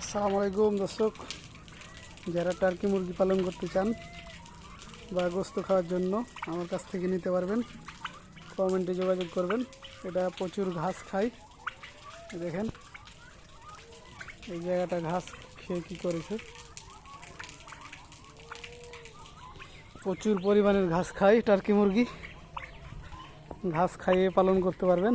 আসসালামু আলাইকুম, দর্শক। যারা টার্কি মুরগি পালন করতে চান বা গোস্ত খাওয়ার জন্য আমার কাছ থেকে নিতে পারবেন, কমেন্টে যোগাযোগ করবেন। এটা প্রচুর ঘাস খায়। দেখেন, এই জায়গাটা ঘাস খেয়ে কী করেছে? প্রচুর পরিমাণের ঘাস খায় টার্কি মুরগি। ঘাস খাইয়ে পালন করতে পারবেন।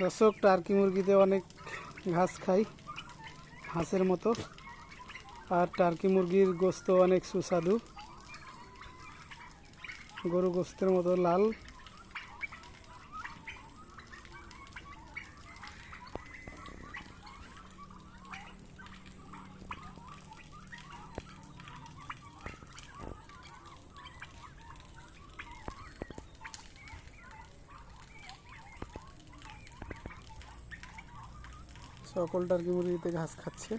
দর্শক, টার্কি মুরগিতে অনেক ঘাস খাই, হাঁসের মতো। আর টার্কি মুরগির গোস্ত অনেক সুস্বাদু। গরু গোস্তের মতো লাল। সকল টার্কি মুরগিতে ঘাস খাচ্ছে।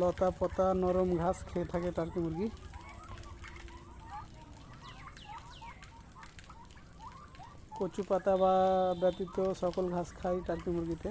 লতা পতা, নরম ঘাস খেয়ে থাকে টার্কি মুরগি। কচু পাতা বা ব্যতীত সকল ঘাস খায় টার্কি মুরগিতে।